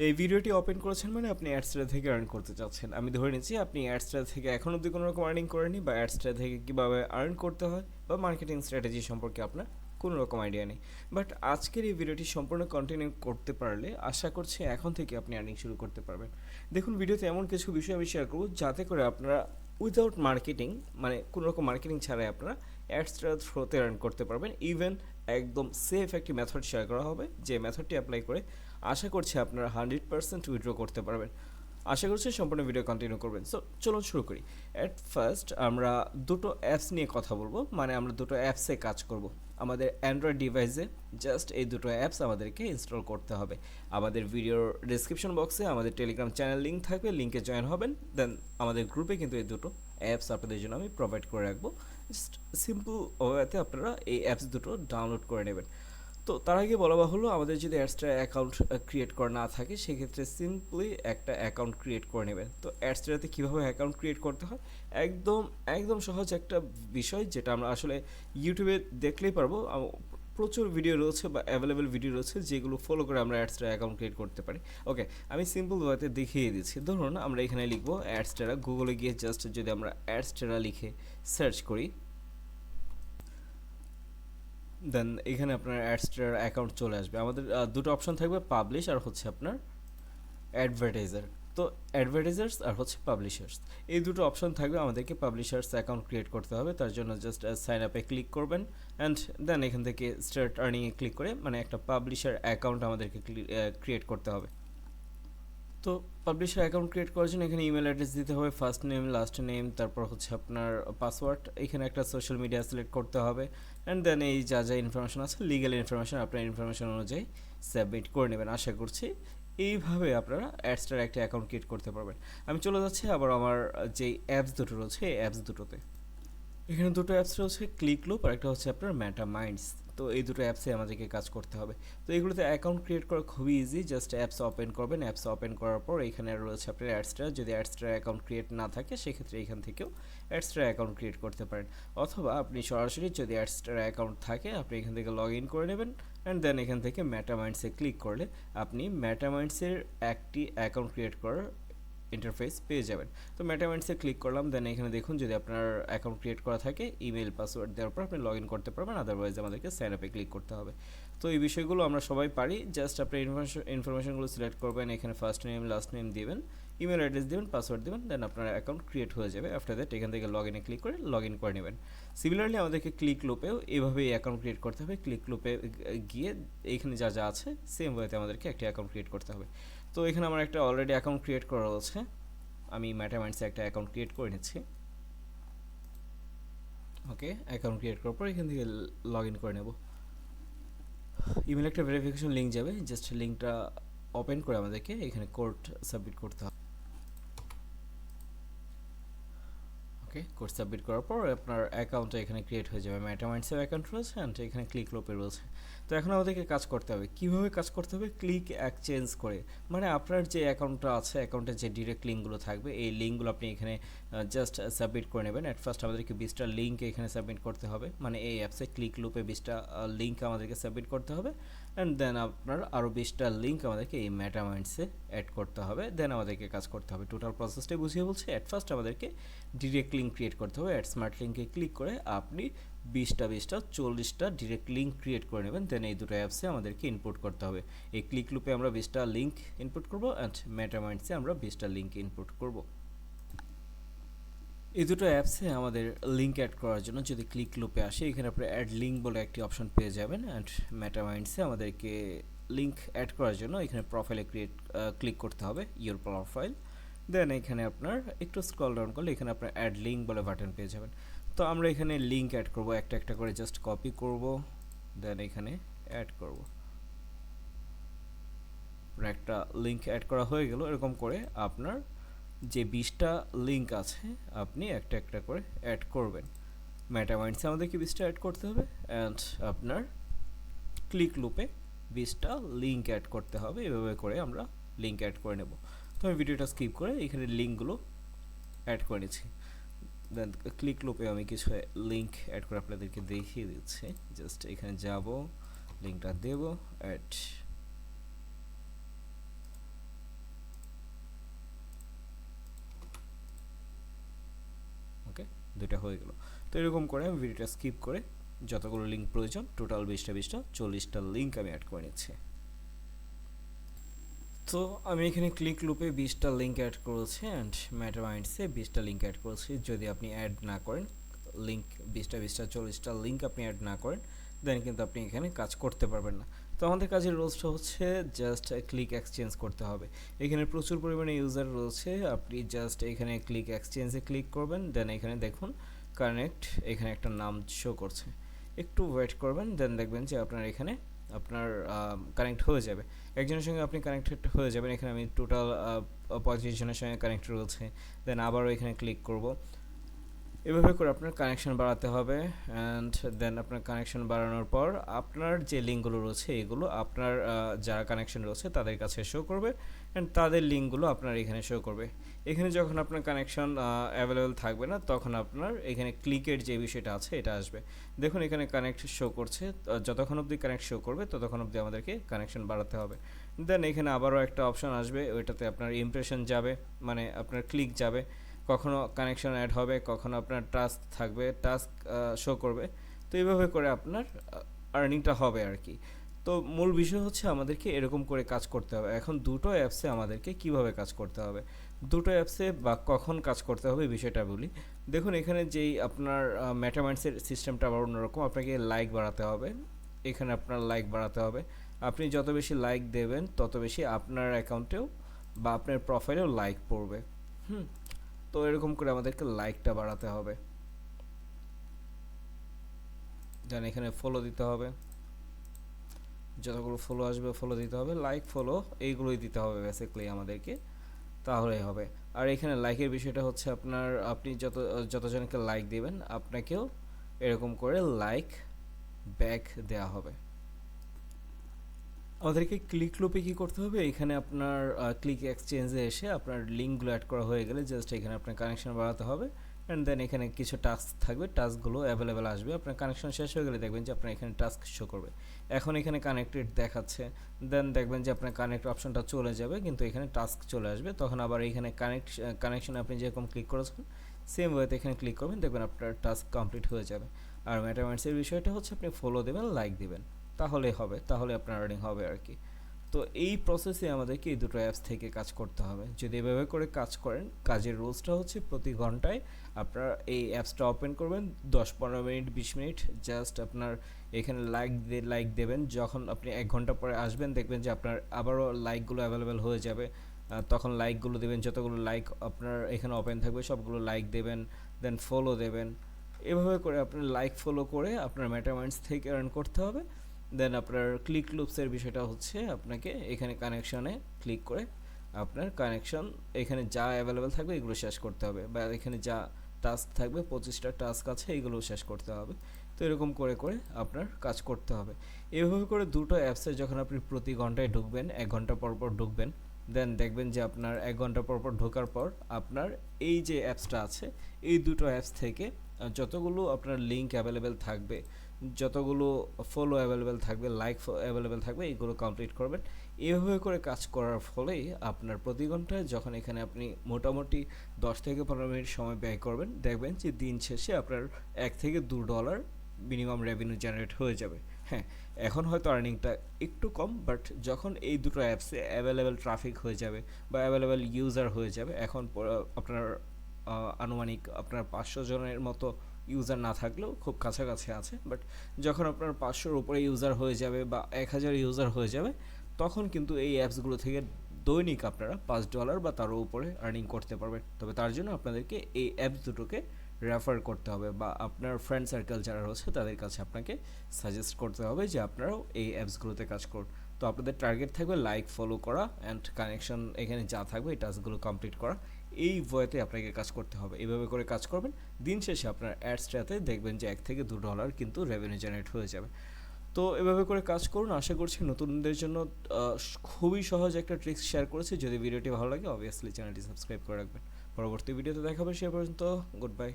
এই ভিডিওটি ওপেন করেছেন মানে আপনি অ্যাডসটা থেকে আর্ন করতে চাচ্ছেন। আমি ধরে নিচ্ছি আপনি অ্যাডসটা থেকে এখন অবধি কোনো রকম আর্নিং করেনি বা অ্যাডসটা থেকে কীভাবে আর্ন করতে হয় বা মার্কেটিং স্ট্র্যাটেজি সম্পর্কে আপনার কোনো রকম আইডিয়া নেই। বাট আজকের এই ভিডিওটি সম্পূর্ণ কন্টিনিউ করতে পারলে আশা করছি এখন থেকে আপনি আর্নিং শুরু করতে পারবেন। দেখুন, ভিডিওতে এমন কিছু বিষয় আমি শেয়ার করব যাতে করে আপনারা উইদাউট মার্কেটিং মানে কোনো রকম মার্কেটিং ছাড়াই আপনারা অ্যাডসটা থ্রোতে আর্ন করতে পারবেন। ইভেন একদম সেফ একটি মেথড শেয়ার করা হবে। যে মেথডটি অ্যাপ্লাই করে আশা করছি আপনারা হান্ড্রেড পার্সেন্ট উইথড্র করতে পারবেন। আশা করছি সম্পূর্ণ ভিডিও কন্টিনিউ করবেন। সো চলুন শুরু করি। অ্যাট ফার্স্ট আমরা দুটো অ্যাপস নিয়ে কথা বলব। মানে আমরা দুটো অ্যাপসে কাজ করব। আমাদের অ্যান্ড্রয়েড ডিভাইসে জাস্ট এই দুটো অ্যাপস আমাদেরকে ইনস্টল করতে হবে। আমাদের ভিডিওর ডিসক্রিপশন বক্সে আমাদের টেলিগ্রাম চ্যানেল লিঙ্ক থাকবে। লিঙ্কে জয়েন হবেন। দেন আমাদের গ্রুপে কিন্তু এই দুটো অ্যাপস আপনাদের জন্য আমি প্রোভাইড করে রাখব। জাস্ট সিম্পল ওয়েতে আপনারা এই অ্যাপস দুটো ডাউনলোড করে নেবেন। তো তার আগে বলা বাহুল্য, আমাদের যদি অ্যাডসটা অ্যাকাউন্ট ক্রিয়েট করা না থাকে, সেক্ষেত্রে সিম্পলি একটা অ্যাকাউন্ট ক্রিয়েট করে নেবেন। তো অ্যাডসটাতে কীভাবে অ্যাকাউন্ট ক্রিয়েট করতে হয়? একদম একদম সহজ একটা বিষয় যেটা আমরা আসলে ইউটিউবে দেখলেই পারব। প্রচুর ভিডিও রয়েছে বা অ্যাভেলেবেল ভিডিও রয়েছে যেগুলো ফলো করে আমরা অ্যাডসটা অ্যাকাউন্ট ক্রিয়েট করতে পারি। ওকে আমি সিম্পল ওয়েতে দেখিয়ে দিচ্ছি। ধরুন আমরা এখানে লিখব অ্যাডসটারা গুগলে গিয়ে জাস্ট যদি আমরা অ্যাডসটারা লিখে সার্চ করি দেন এখানে আপনার অ্যাডস্টার অ্যাকাউন্ট চলে আসবে। আমাদের দুটো অপশন থাকবে পাবলিশ আর হচ্ছে আপনার অ্যাডভার্টাইজার তো অ্যাডভার্টাইজার্স আর হচ্ছে পাবলিশার্স এই দুটো অপশন থাকবে আমাদেরকে পাবলিশার্স অ্যাকাউন্ট ক্রিয়েট করতে হবে। তার জন্য জাস্ট সাইন আপে ক্লিক করবেন। অ্যান্ড দেন এখান থেকে স্টার্ট আর্নিংয়ে ক্লিক করে মানে একটা পাবলিশার অ্যাকাউন্ট আমাদেরকে ক্রিয়েট করতে হবে। তো পাবলিশার অ্যাকাউন্ট ক্রিয়েট করার জন্য এখানে ইমেল অ্যাড্রেস দিতে হবে ফার্স্ট নেম লাস্ট নেম তারপর হচ্ছে আপনার পাসওয়ার্ড এখানে একটা সোশ্যাল মিডিয়া সিলেক্ট করতে হবে অ্যান্ড দেন এই যা যা ইনফরমেশন আছে লিগ্যাল ইনফরমেশন আপনার ইনফরমেশন অনুযায়ী সাবমিট করে নেবেন। আশা করছি এইভাবে আপনারা অ্যাডস্টার একটা অ্যাকাউন্ট ক্রিয়েট করতে পারবেন। আমি চলে যাচ্ছি আবার আমার যে অ্যাপস দুটো রয়েছে, এই অ্যাপস দুটোতে। এখানে দুটো অ্যাপস রয়েছে ক্লিক লুপ আর একটা হচ্ছে আপনার ম্যাটা মাইন্ডস তো এই দুটো অ্যাপসে আমাদেরকে কাজ করতে হবে। তো এগুলোতে অ্যাকাউন্ট ক্রিয়েট করা খুবই ইজি জাস্ট অ্যাপস ওপেন করবেন। অ্যাপস ওপেন করার পর এখানে রয়েছে আপনার অ্যাডস্টার যদি অ্যাডস্টার অ্যাকাউন্ট ক্রিয়েট না থাকে, সেক্ষেত্রে এখান থেকেও অ্যাডস্টার অ্যাকাউন্ট ক্রিয়েট করতে পারেন। অথবা আপনি সরাসরি যদি অ্যাডস্টার অ্যাকাউন্ট থাকে, আপনি এখান থেকে লগ ইন করে নেবেন অ্যান্ড দেন এখান থেকে ম্যাটামাইন্ডসে ক্লিক করলে আপনি ম্যাটামাইন্ডসের একটি অ্যাকাউন্ট ক্রিয়েট করার ইন্টারফেস পেয়ে যাবেন। তো মেটামেন্টসে ক্লিক করলাম দেন এখানে দেখুন যদি আপনার অ্যাকাউন্ট ক্রিয়েট করা থাকে ইমেল পাসওয়ার্ড দেওয়ার পর আপনি লগ ইন করতে পারবেন আদারওয়াইজ আমাদেরকে সাইন আপে ক্লিক করতে হবে। তো এই বিষয়গুলো আমরা সবাই পারি। জাস্ট আপনি ইনফরমেশন ইনফরমেশনগুলো সিলেক্ট করবেন, এখানে ফার্স্ট নেম লাস্ট নেম দিবেন ইমেল অ্যাড্রেস দেবেন পাসওয়ার্ড দেবেন দেন আপনার অ্যাকাউন্ট ক্রিয়েট হয়ে যাবে। আফটার দ্যাট এখান থেকে লগ ইনে ক্লিক করে লগ ইন করে নেবেন। সিমিলারলি আমাদেরকে ক্লিক লোপেও এভাবেই অ্যাকাউন্ট ক্রিয়েট করতে হবে। ক্লিক লোপে গিয়ে এইখানে যা যা আছে সেম ওয়েতে আমাদেরকে একটি অ্যাকাউন্ট ক্রিয়েট করতে হবে। তো এখানে আমার একটা অলরেডি অ্যাকাউন্ট ক্রিয়েট করা রয়েছে আমি ম্যাটামাইন্ডসে একটা অ্যাকাউন্ট ক্রিয়েট করে নিচ্ছি। ওকে অ্যাকাউন্ট ক্রিয়েট করার পর এখান থেকে লগ ইন করে নেব। ইমেল একটা ভেরিফিকেশন লিঙ্ক যাবে। জাস্ট লিঙ্কটা ওপেন করে আমাদেরকে এখানে কোর্ট সাবমিট করতে হবে ওকে কোড সাবমিট করার পর আপনার অ্যাকাউন্টটা এখানে ক্রিয়েট হয়ে যাবে। ম্যাটামাইন্ডসের অ্যাকাউন্ট রয়েছে অ্যান্ড এখানে ক্লিক লোপে রয়েছে। তো এখন আমাদেরকে কাজ করতে হবে। কীভাবে কাজ করতে হবে? ক্লিক এক্সচেঞ্জ করে। মানে আপনার যে অ্যাকাউন্টটা আছে অ্যাকাউন্টের যে ডিরেক্ট লিঙ্কগুলো থাকবে, এই লিঙ্কগুলো আপনি এখানে জাস্ট সাবমিট করে নেবেন। অ্যাট ফার্স্ট আমাদেরকে বিশটা লিঙ্ক এখানে সাবমিট করতে হবে। মানে এই অ্যাপসে ক্লিক লুপে বিশটা লিঙ্ক আমাদেরকে সাবমিট করতে হবে। অ্যান্ড দেন আপনার আরও বিশটা লিঙ্ক আমাদেরকে এই ম্যাটামাইন্ডসে অ্যাড করতে হবে। দেন আমাদেরকে কাজ করতে হবে। টোটাল প্রসেসটাই বুঝিয়ে বলছে। অ্যাট ফার্স্ট আমাদেরকে ডিরেক্ট লিঙ্ক ক্রিয়েট করতে হবে অ্যাড স্মার্ট লিঙ্কে ক্লিক করে আপনি বিশটা বিশটা চল্লিশটা ডিরেক্ট লিঙ্ক ক্রিয়েট করে নেবেন দেন এই দুটো অ্যাপসে আমাদেরকে ইনপুট করতে হবে। এই ক্লিক লুপে আমরা বিশটা লিঙ্ক ইনপুট করব অ্যান্ড ম্যাটামাইন্ডসে আমরা বিশটা লিঙ্ক ইনপুট করব। এই দুটো অ্যাপসে আমাদের লিঙ্ক অ্যাড করার জন্য যদি ক্লিক লুপে আসে, এখানে আপনি অ্যাড লিঙ্ক বলে একটি অপশন পেয়ে যাবেন অ্যান্ড ম্যাটামাইন্ডসে আমাদেরকে লিঙ্ক অ্যাড করার জন্য এখানে প্রোফাইলে ক্রিয়েট ক্লিক করতে হবে ইউর প্রোফাইল দেন এখানে আপনার একটু স্ক্রল ডাউন করলে এখানে আপনার অ্যাড লিঙ্ক বলে বাটন পেয়ে যাবেন। তো আমরা এখানে লিঙ্ক অ্যাড করব, একটা একটা করে জাস্ট কপি করব দেন এখানে অ্যাড করব। একটা লিঙ্ক অ্যাড করা হয়ে গেল, এরকম করে আপনার যে বিশটা লিঙ্ক আছে, আপনি একটা একটা করে অ্যাড করবেন। ম্যাটামাইন্ডসে আমাদেরকে বিশটা অ্যাড করতে হবে অ্যান্ড আপনার ক্লিক লুপে বিশটা লিঙ্ক অ্যাড করতে হবে, এভাবে করে আমরা লিঙ্ক অ্যাড করে নেব। তো আমি ভিডিওটা স্কিপ করে এখানে লিঙ্কগুলো অ্যাড করে নিচ্ছি। দেন ক্লিক লোপে আমি কিছু লিঙ্ক অ্যাড করে আপনাদেরকে দেখিয়ে দিচ্ছি। জাস্ট এখানে যাব লিঙ্কটা দেব অ্যাড ওকে দুটা হয়ে গেল। তো এরকম করে আমি ভিডিওটা স্কিপ করে যতগুলো লিঙ্ক প্রয়োজন টোটাল বিশটা বিশটা, চল্লিশটা লিঙ্ক আমি অ্যাড করে নিচ্ছি। তো আমি এখানে ক্লিক লুপে বিশটা লিঙ্ক অ্যাড করেছি অ্যান্ড ম্যাটার মাইন্ডসে বিশটা লিঙ্ক অ্যাড করেছি। যদি আপনি অ্যাড না করেন লিঙ্ক বিশটা বিশটা চল্লিশটা লিঙ্ক আপনি অ্যাড না করেন দেন কিন্তু আপনি এখানে কাজ করতে পারবেন না। তো আমাদের কাজের রোলসটা হচ্ছে জাস্ট ক্লিক এক্সচেঞ্জ করতে হবে। এখানে প্রচুর পরিমাণে ইউজার রয়েছে, আপনি জাস্ট এখানে ক্লিক এক্সচেঞ্জে ক্লিক করবেন দেন এখানে দেখুন কানেক্ট এখানে একটা নাম শো করছে। একটু ওয়েট করবেন দেন দেখবেন যে আপনার এখানে আপনার কানেক্ট হয়ে যাবে। একজনের সঙ্গে আপনি কানেক্টেড হয়ে যাবেন। এখানে আমি টোটাল পঁয়ত্রিশ জনের সঙ্গে কানেক্ট রয়েছে। দেন আবারও এখানে ক্লিক করব। এভাবে করে আপনার কানেকশন বাড়াতে হবে অ্যান্ড দেন আপনার কানেকশন বাড়ানোর পর আপনার যে লিঙ্কগুলো রয়েছে, এগুলো আপনার যারা কানেকশন রয়েছে তাদের কাছে শো করবে অ্যান্ড তাদের লিঙ্কগুলো আপনার এখানে শো করবে। এখানে যখন আপনার কানেকশন অ্যাভেলেবেল থাকবে না, তখন আপনার এখানে ক্লিকের যে বিষয়টা আছে এটা আসবে। দেখুন এখানে কানেক্ট শো করছে যতক্ষণ অবধি কানেক্ট শো করবে ততক্ষণ অবধি আমাদেরকে কানেকশন বাড়াতে হবে। দেন এখানে আবারও একটা অপশন আসবে, ওইটাতে আপনার ইমপ্রেশন যাবে মানে আপনার ক্লিক যাবে। কখনো কানেকশন অ্যাড হবে, কখনো আপনার টাস্ক থাকবে টাস্ক শো করবে। তো এইভাবে করে আপনার আর্নিংটা হবে আর কি। তো মূল বিষয় হচ্ছে আমাদেরকে এরকম করে কাজ করতে হবে। এখন দুটো অ্যাপসে আমাদেরকে কীভাবে কাজ করতে হবে? দুটো অ্যাপসে বা কখন কাজ করতে হবে বিষয়টা বলি। দেখুন, এখানে যেই আপনার ম্যাটামেন্টসের সিস্টেমটা আবার অন্যরকম, আপনাকে লাইক বাড়াতে হবে। এখানে আপনার লাইক বাড়াতে হবে। আপনি যত বেশি লাইক দেবেন, তত বেশি আপনার অ্যাকাউন্টেও বা আপনার প্রোফাইলেও লাইক পড়বে। হুম? তো এরকম করে আমাদেরকে লাইকটা বাড়াতে হবে। দেন এখানে ফলো দিতে হবে। যতগুলো ফলো আসবে ফলো দিতে হবে। লাইক ফলো এইগুলোই দিতে হবে বেসিক্যালি আমাদেরকে। তাহলেই হবে। আর এখানে লাইকের বিষয়টা হচ্ছে আপনার, আপনি যত, যতজনকে লাইক দিবেন, আপনাকেও এরকম করে লাইক ব্যাক দেওয়া হবে। আমাদেরকে ক্লিক লুপে কী করতে হবে? এখানে আপনার ক্লিক এক্সচেঞ্জে এসে আপনার লিঙ্কগুলো অ্যাড করা হয়ে গেলে জাস্ট এখানে আপনার কানেকশন বাড়াতে হবে অ্যান্ড দেন এখানে কিছু টাস্ক থাকবে টাস্কগুলো অ্যাভেলেবেল আসবে। আপনার কানেকশন শেষ হয়ে গেলে দেখবেন যে আপনার এখানে টাস্ক শো করবে। এখন এখানে কানেক্টেড দেখাচ্ছে দেন দেখবেন যে আপনার কানেক্ট অপশনটা চলে যাবে, কিন্তু এখানে টাস্ক চলে আসবে। তখন আবার এখানে কানেক্ট কানেকশন আপনি যেরকম ক্লিক করেছেন সেম ওয়েতে এখানে ক্লিক করবেন, দেখবেন আপনার টাস্ক কমপ্লিট হয়ে যাবে। আর ম্যাটামেন্টসের বিষয়টা হচ্ছে আপনি ফলো দেবেন লাইক দেবেন। তাহলে হবে তাহলে আপনার আর্নিং হবে আর কি। তো এই প্রসেসে আমাদেরকে এই দুটো অ্যাপস থেকে কাজ করতে হবে। যদি এভাবে করে কাজ করেন, কাজের রুলসটা হচ্ছে প্রতি ঘন্টায় আপনার এই অ্যাপসটা ওপেন করবেন, দশ পনেরো মিনিট, বিশ মিনিট জাস্ট আপনার এখানে লাইক দিয়ে লাইক দেবেন। যখন আপনি এক ঘণ্টা পরে আসবেন, দেখবেন যে আপনার আবারও লাইকগুলো অ্যাভেলেবেল হয়ে যাবে। তখন লাইকগুলো দেবেন, যতগুলো লাইক আপনার এখানে ওপেন থাকবে, সবগুলো লাইক দেবেন দেন ফলো দেবেন। এভাবে করে আপনার লাইক ফলো করে আপনার ম্যাটারমাইন্ডস থেকে আর্ন করতে হবে। দেন আপনার ক্লিক লুপসের বিষয়টা হচ্ছে আপনাকে এখানে কানেকশনে ক্লিক করে আপনার কানেকশন এখানে যা অ্যাভেলেবেল থাকবে এগুলো শেষ করতে হবে বা এখানে যা টাস্ক থাকবে, পঁচিশটা টাস্ক আছে, এগুলো শেষ করতে হবে। তো এরকম করে করে আপনার কাজ করতে হবে। এভাবে করে দুটো অ্যাপসে যখন আপনি প্রতি ঘন্টায় ঢুকবেন, এক ঘণ্টা পর পর ঢুকবেন দেন দেখবেন যে আপনার এক ঘণ্টা পর পর ঢোকার পর আপনার এই যে অ্যাপসটা আছে, এই দুটো অ্যাপস থেকে যতগুলো আপনার লিঙ্ক অ্যাভেলেবেল থাকবে, যতগুলো ফলো অ্যাভেলেবেল থাকবে লাইক অ্যাভেলেবেল থাকবে এইগুলো কমপ্লিট করবেন। এভাবে করে কাজ করার ফলেই আপনার প্রতি ঘন্টায় যখন এখানে আপনি মোটামুটি দশ থেকে পনেরো মিনিট সময় ব্যয় করবেন, দেখবেন যে দিন শেষে আপনার এক থেকে দু ডলার মিনিমাম রেভিনিউ জেনারেট হয়ে যাবে। হ্যাঁ এখন হয়তো আর্নিংটা একটু কম বাট যখন এই দুটো অ্যাপসে অ্যাভেলেবেল ট্রাফিক হয়ে যাবে বা অ্যাভেলেবেল ইউজার হয়ে যাবে, এখন আপনার আনুমানিক আপনার পাঁচশো জনের মতো ইউজার না থাকলেও খুব কাছাকাছি আছে বাট যখন আপনার পাঁচশোর উপরে ইউজার হয়ে যাবে বা এক হাজার ইউজার হয়ে যাবে, তখন কিন্তু এই অ্যাপসগুলো থেকে দৈনিক আপনারা পাঁচ ডলার বা তারও উপরে আর্নিং করতে পারবেন। তবে তার জন্য আপনাদেরকে এই অ্যাপস দুটোকে রেফার করতে হবে বা আপনার ফ্রেন্ড সার্কেল যারা রয়েছে তাদের কাছে আপনাকে সাজেস্ট করতে হবে যে আপনারাও এই অ্যাপসগুলোতে কাজ করুন। তো আপনাদের টার্গেট থাকবে লাইক ফলো করা অ্যান্ড কানেকশন এখানে যা থাকবে এই টাস্কগুলো কমপ্লিট করা। এই ভয়েতে আপনাকে কাজ করতে হবে। এভাবে করে কাজ করবেন। দিন শেষে আপনার অ্যাডসটাতে দেখবেন যে এক থেকে দু ডলার কিন্তু রেভিনিউ জেনারেট হয়ে যাবে। তো এভাবে করে কাজ করুন। আশা করছি নতুনদের জন্য খুবই সহজ একটা ট্রিক্স শেয়ার করেছি। যদি ভিডিওটি ভালো লাগে অবভিয়াসলি চ্যানেলটি সাবস্ক্রাইব করে রাখবেন। পরবর্তী ভিডিওতে দেখাবে সে পর্যন্ত গুড বাই